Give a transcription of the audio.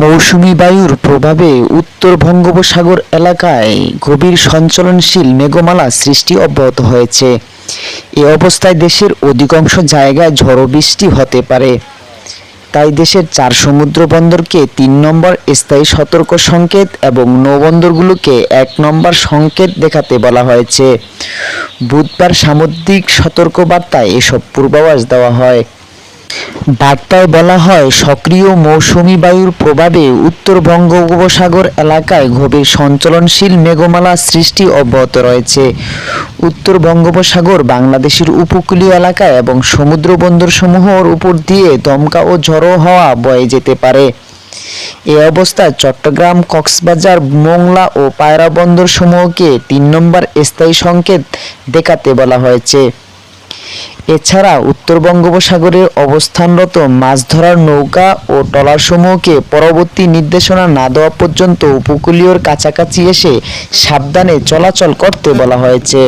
মৌসুমী বায়ুর প্রভাবে উত্তর বঙ্গোপসাগর এলাকায় গভীর সঞ্চলনশীল মেঘমালা সৃষ্টি অব্যাহত হয়েছে। এ অবস্থায় দেশের অধিকাংশ জায়গায় ঝড়ো বৃষ্টি হতে পারে। তাই দেশের চার সমুদ্র বন্দরকে তিন নম্বর স্থায়ী সতর্ক সংকেত এবং নৌবন্দরগুলোকে এক নম্বর সংকেত দেখাতে বলা হয়েছে। বুধবার সামুদ্রিক সতর্কবার্তায় এসব পূর্বাভাস দেওয়া হয়। বার্তায় বলা হয়, সক্রিয় মৌসুমী বায়ুর প্রভাবে উত্তর বঙ্গোপসাগর এলাকায় গভীর সঞ্চলনশীল মেঘমালা সৃষ্টি অব্যাহত রয়েছে। উত্তর বঙ্গোপসাগর বাংলাদেশের উপকূলীয় এলাকায় এবং সমুদ্র বন্দরসমূহের উপর দিয়ে দমকা ও ঝড়ো হওয়া বয়ে যেতে পারে। এ অবস্থায় চট্টগ্রাম, কক্সবাজার, মোংলা ও পায়রা বন্দর সমূহকে তিন নম্বর স্থায়ী সংকেত দেখাতে বলা হয়েছে। এছাড়া উত্তর বঙ্গোপসাগরে অবস্থানরত মাছ ধরার নৌকা ও ট্রলারসমূহকে পরবর্তী নির্দেশনা না দেওয়া পর্যন্ত উপকূলীয়র কাছাকাছি এসে সাবধানে চলাচল করতে বলা হয়েছে।